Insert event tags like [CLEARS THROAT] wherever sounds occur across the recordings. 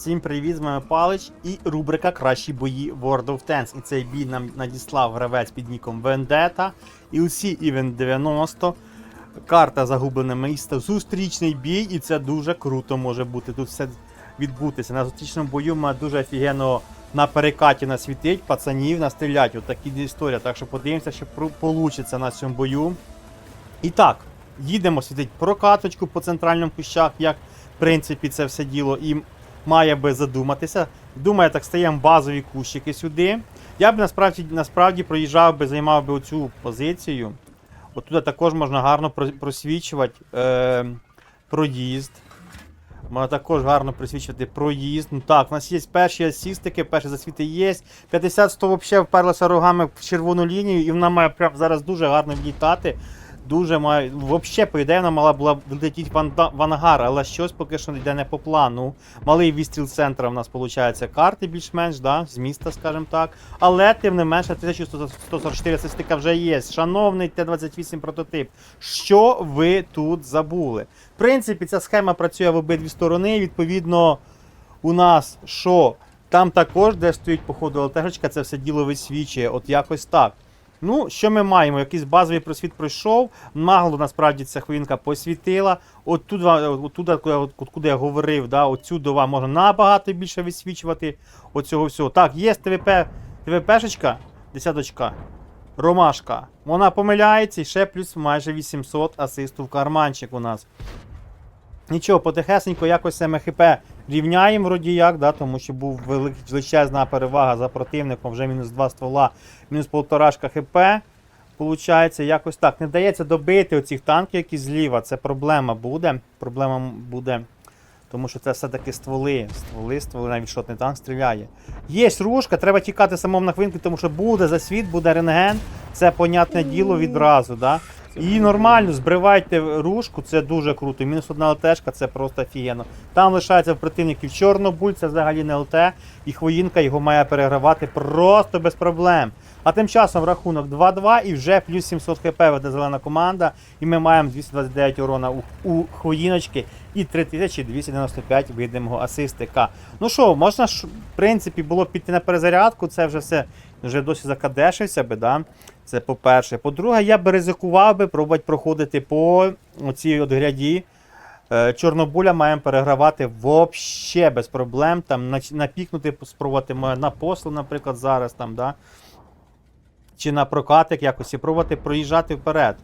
Всім привіт, з вами Палич і рубрика Кращі бої World of Tanks. І цей бій нам надіслав гравець під ніком Vendetta. UC Event 90. Карта Загублене місто. Зустрічний бій, і це дуже круто може бути. Тут все відбутися. На зустрічному бою ми дуже офігенно на перекаті насвітить, пацанів настрілять. От такі історія. Так що подивимося, що вийде на цьому бою. І так, їдемо світить прокаточку по центральному кущах, як в принципі це все діло і має би задуматися. Думаю, так стаємо базові кущики сюди. Я б насправді насправді проїжджав би, займав би оцю позицію. Отут також можна гарно просвічувати е, проїзд. Можна також гарно присвічувати проїзд. Ну так, у нас є перші асістики, перші засвіти є. 50-100 взагалі вперлася рогами в червону лінію, і вона має прямо зараз дуже гарно влітати. Дуже має. Взагалі, по ідеї, вона мала була влетіти в, ангар, але щось поки що йде не по плану. Малий відстріл центра в нас виходить карти більш-менш, да, з міста, скажімо так. Але тим не менше 1144 асистика вже є. Шановний Т-28 прототип. Що ви тут забули? В принципі, ця схема працює в обидві сторони. Відповідно, у нас що? Там також, де стоїть, походу, ЛТГ, це все діло висвічує. От якось так. Ну, що ми маємо? Якийсь базовий просвіт пройшов. Нагло насправді ця хвилинка посвітила. От тут, от куди, я говорив, да, отсюдова можна набагато більше висвічувати. Оцього всього. Так, є ТВП, ТВПшечка, десяточка, ромашка. Вона помиляється і ще плюс майже 800 асисту в карманчик у нас. Нічого, потихесенько якось МХП рівняємо вроді як, да, тому що був величезна перевага за противником, вже мінус 2 ствола, мінус полторашка ХП. Получається, якось так. Не вдається добити оцих танків, які зліва. Це проблема буде. Проблема буде. Тому що це все-таки стволи. Стволи, стволи, навіть шотний танк стріляє. Є ружка, треба тікати самому на хвилинку, тому що буде засвіт, буде рентген. Це понятне діло відразу. Да? І нормально, збривайте ружку, це дуже круто. Мінус одна ЛТшка, це просто офігенно. Там лишається в противників Чорнобуль, це взагалі не ЛТ, і хвоїнка його має перегравати просто без проблем. А тим часом рахунок 2-2 і вже плюс 700 хп веде зелена команда. І ми маємо 229 урона у, у хвоїночки і 3295 видимого асистика. Ну що, можна ж, в принципі, було піти на перезарядку, це вже все вже досі закадешився би, да? Це по-перше. По-друге, я би ризикував би пробувати проходити по цій от гряді. Е, Чорнобуля маємо перегравати взагалі без проблем. Там напікнути, спробувати на послу, наприклад, зараз там, да? чи на прокатик якось і пробувати проїжджати вперед.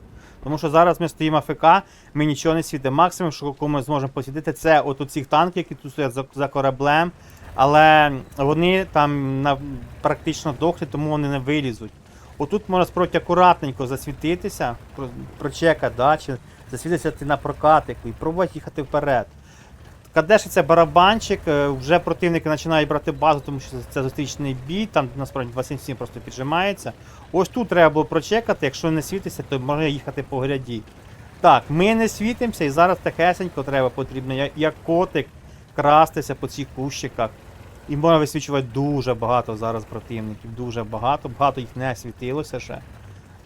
Тому що зараз ми стоїмо АФК, ми нічого не світимо. Максимум, що ми зможемо посвітити, це от оці танки, які тут стоять за, за кораблем. Але вони там на, практично дохлі, тому вони не вилізуть. Отут можна спробувати акуратненько засвітитися, прочекати, да, чи засвітитися ти на прокатику і пробувати їхати вперед. Кадешиться барабанчик, е, вже противники починають брати базу, тому що це зустрічний бій, там насправді 27 просто піджимається. Ось тут треба було прочекати, якщо не світиться, то можна їхати по гряді. Так, ми не світимося і зараз тихесенько треба потрібно, як котик, крастися по цих кущиках. І можна висвічувати дуже багато зараз противників, дуже багато, багато їх не світилося ще.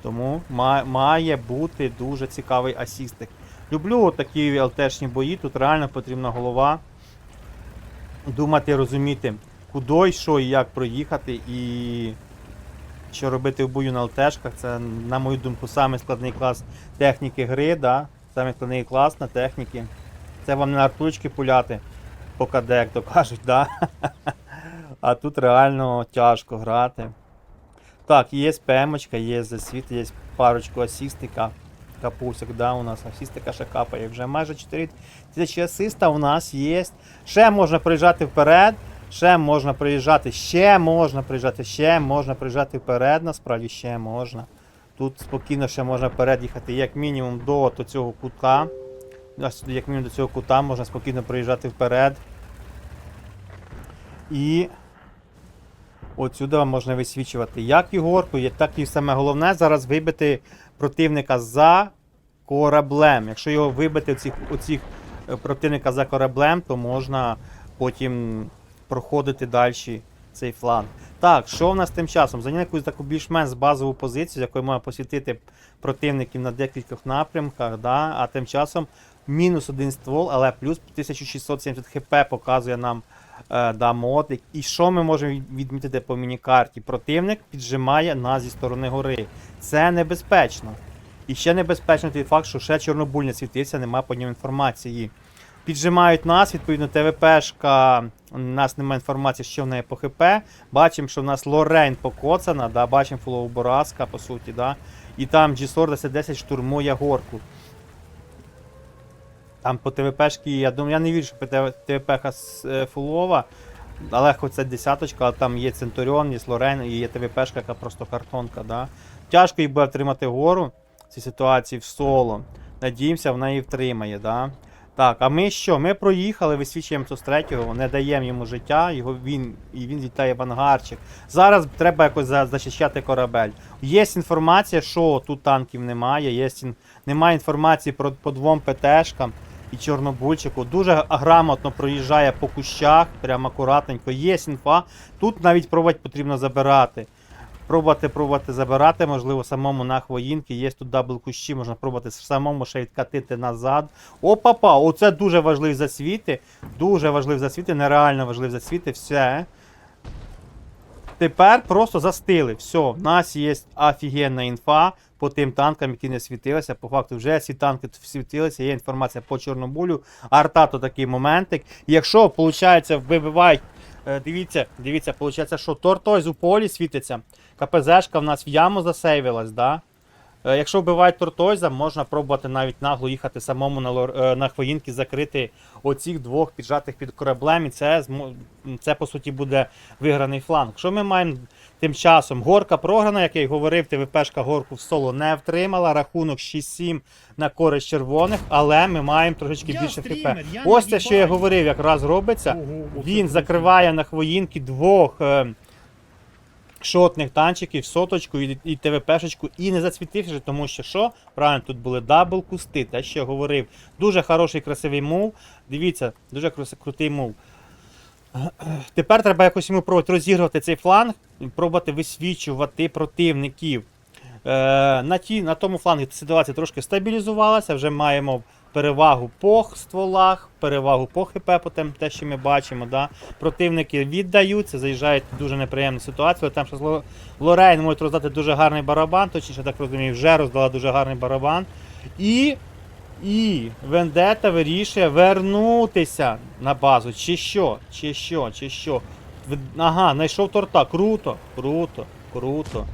Тому ма- має бути дуже цікавий асістик. Люблю такі ЛТшні бої, тут реально потрібна голова. Думати, розуміти, куди, що і як проїхати, і що робити в бою на ЛТшках. Це, на мою думку, самий складний клас техніки гри, да? самий складний клас на техніки. Це вам не на артучки пуляти по КД, як то кажуть, да? а тут реально тяжко грати. Так, є ПМочка, є засвіт, є парочку асістика. Капусик, да, у нас асістика ще капає. Вже майже 4 тисячі асиста у нас є. Ще можна приїжджати вперед, ще можна приїжджати, ще можна приїжджати, ще можна приїжджати вперед, насправді ще можна. Тут спокійно ще можна вперед їхати, як мінімум до, цього кута. Як мінімум до цього кута можна спокійно приїжджати вперед. І Отсюди вам можна висвічувати як Ігорку, так і саме головне зараз вибити противника за кораблем. Якщо його вибити оцих, оцих е, противника за кораблем, то можна потім проходити далі цей фланг. Так, що в нас тим часом? Зайняли якусь таку більш-менш базову позицію, з якою можна посвітити противників на декількох напрямках. Да? А тим часом мінус один ствол, але плюс 1670 хп показує нам е, да. І що ми можемо відмітити по міні-карті? Противник піджимає нас зі сторони гори. Це небезпечно. І ще небезпечно той факт, що ще Чорнобуль не світився, нема по ньому інформації. Піджимають нас, відповідно, ТВПшка, у нас немає інформації, що в неї по ХП. Бачимо, що в нас Лорейн покоцана, да, бачимо фулову Боразка, по суті, да. І там G-Sword 10 штурмує горку. Там по ТВПшки, я думаю, я не вірю, що ТВП фулова, але хоч це десяточка, але там є Центуріон, є Лорен, і є ТВПшка, яка просто картонка. Да? Тяжко їй буде втримати гору в цій ситуації в соло. Надіємося, вона її втримає. Да? Так, а ми що? Ми проїхали, висвічуємо з третього, не даємо йому життя, його він, і він літає в ангарчик. Зараз треба якось захищати корабель. Є інформація, що тут танків немає, є немає інформації про по двом ПТшкам і Чорнобульчику. Дуже грамотно проїжджає по кущах, прямо акуратненько. Є інфа. Тут навіть пробувати потрібно забирати. Пробувати, пробувати забирати, можливо, самому на хвоїнки. Є тут дабл кущі, можна пробувати самому ще відкатити назад. Опа-па! Оце дуже важливі засвіти. Дуже важливі засвіти, нереально важливі засвіти. Все. Тепер просто застили. Все, в нас є офігенна інфа по тим танкам, які не світилися. По факту, вже всі танки світилися, є інформація по Чорнобулю. Арта то такий моментик. Якщо, виходить, вибивають. е, Дивіться, дивіться, виходить, що Тортойз у полі світиться. КПЗшка в нас в яму засейвилась, да? Е, Якщо вбивають Тортойза, можна пробувати навіть нагло їхати самому на, лор- е, на хвоїнки, закрити оцих двох піджатих під кораблем, і це, це по суті буде виграний фланг. Що ми маємо тим часом? Горка програна, як я й говорив, ТВПшка горку в соло не втримала, рахунок 6-7 на користь червоних, але ми маємо трошечки Я більше ХП. Ось те, що я говорив, якраз робиться. Ого, Він закриває на хвоїнки двох е, шотних танчиків, соточку і, і ТВПшечку, і не зацвітивши, тому що що? Правильно, тут були дабл кусти, те, що я говорив. Дуже хороший, красивий мув. Дивіться, дуже крутий мув. Тепер треба якось йому пробувати розігрувати цей фланг і пробувати висвічувати противників. Е, на, ті, на тому флангі ситуація трошки стабілізувалася, вже маємо перевагу по стволах, перевагу по ХП, те, що ми бачимо. Да? Противники віддаються, заїжджають в дуже неприємну ситуацію. Там ще Ло- Лорейн може роздати дуже гарний барабан, точніше так розумію, вже роздала дуже гарний барабан. І, і Вендета вирішує вернутися на базу. Чи що? Чи що? Чи що? Ага, знайшов торта. Круто, круто, круто.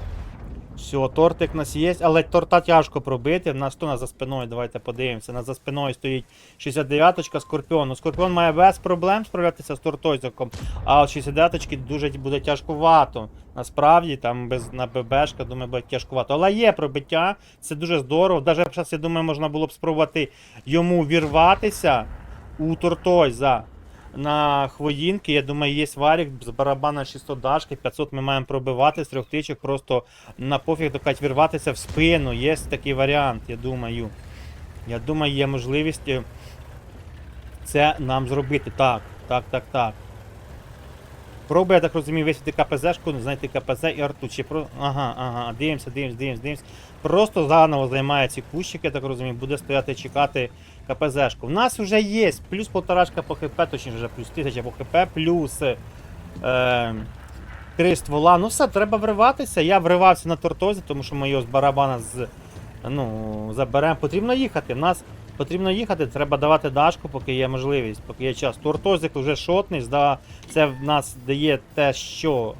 Все, тортик у нас є, але торта тяжко пробити. У нас хто за спиною, давайте подивимося. У нас за спиною стоїть 69-ка Скорпіон. Ну, Скорпіон має без проблем справлятися з тортойзиком, а от 69-ки дуже буде тяжкувато. Насправді, там без на ББшка, думаю, буде тяжкувато. Але є пробиття, це дуже здорово. Навіть зараз, я думаю, можна було б спробувати йому вірватися у тортойза на хвоїнки. Я думаю, є варік з барабана 600 дашки, 500 ми маємо пробивати з трьох тичок, просто на пофіг сказати, вірватися в спину. Є такий варіант, я думаю. Я думаю, є можливість е, це нам зробити. Так, так, так, так. Пробує, я так розумію, висвіти КПЗшку, знайти КПЗ і арту. Чи про... Ага, ага, дивимося, дивимося, дивимося, дивимося. Просто заново займає ці кущики, я так розумію, буде стояти чекати КПЗшку. В нас вже є плюс полторашка по ХП, точніше вже плюс тисяча по ХП, плюс е, три ствола. Ну все, треба вриватися. Я вривався на тортозі, тому що ми його з барабана з, ну, заберемо. Потрібно їхати. В нас потрібно їхати, треба давати дашку, поки є можливість, поки є час. Тортозик вже шотний, зда, це в нас дає те, що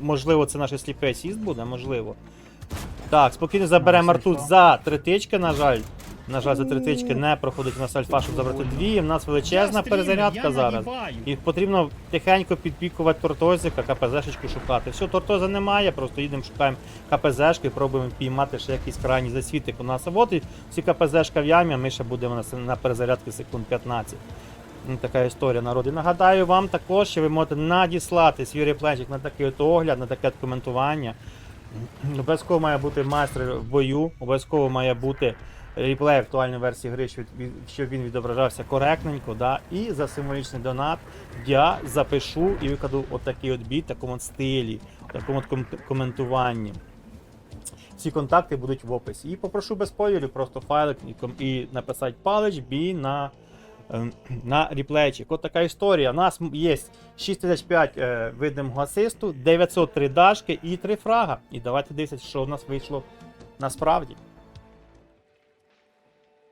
можливо це наш сліпий сіст буде, можливо. Так, спокійно заберемо. Артут за три тички, на жаль. На жаль, за три тички не проходить у нас альфа, щоб забрати дві. У нас величезна перезарядка зараз. І потрібно тихенько підпікувати тортозика, КПЗшечку шукати. Все, тортоза немає, просто їдемо, шукаємо КПЗшки, пробуємо піймати ще якийсь крайній засвітик у нас. От і всі КПЗшка в ямі, а ми ще будемо на, на перезарядці секунд 15. Ну, така історія народу. І нагадаю вам також, що ви можете надіслати свій реплейчик на такий огляд, на таке коментування. Обов'язково має бути майстер в бою, обов'язково має бути реплей актуальної версії гри, щоб, він відображався коректненько. Да? І за символічний донат я запишу і викладу отакий от бій такому от стилі, такому от коментуванні. Всі контакти будуть в описі. І попрошу без спойлерів просто файлик і, написати палич бій на [CLEARS THROAT] на ріплечик. От така історія. У нас є 65 е, видимого асисту, 903 дашки і 3 фрага. І давайте дивитися, що в нас вийшло насправді.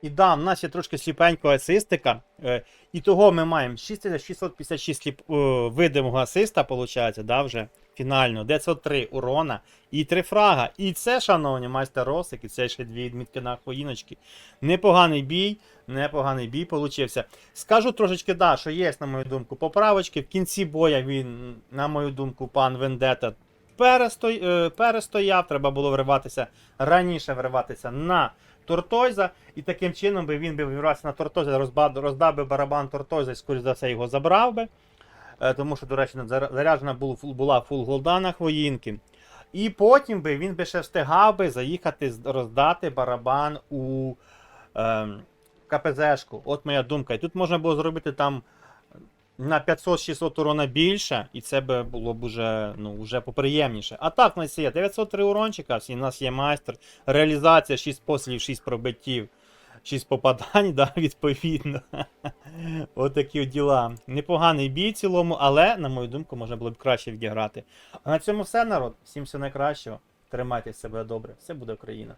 І да, в нас є трошки сліпенького асистика. Е, і того ми маємо 6656 сліп, е, видимого асиста, виходить, да, вже фінально, 903 урона і 3 фрага. І це, шановні, майстер Росик, і це ще дві відмітки на хвоїночки. Непоганий бій, непоганий бій получився. Скажу трошечки, да, що є, на мою думку, поправочки. В кінці боя він, на мою думку, пан Вендета перестой, е, перестояв. Треба було вриватися раніше вриватися на Тортойза. І таким чином би він би вривався на Тортойза, роздав би барабан Тортойза і, скоріш за все, його забрав би. Е, Тому що, до речі, заряджена була, фул- була фул голда на хвоїнки. І потім би він би ще встигав би заїхати роздати барабан у ем, КПЗшку. От моя думка. І тут можна було зробити там на 500-600 урона більше, і це би було б уже, ну, вже поприємніше. А так, у нас є 903 урончика, всі, у нас є майстер, реалізація 6 послів, 6 пробиттів, 6 попадань, [LAUGHS] да, відповідно. [LAUGHS] Отакі от діла. Непоганий бій цілому, але, на мою думку, можна було б краще відіграти. А на цьому все, народ. Всім всього найкращого. Тримайтесь себе добре. Все буде Україна.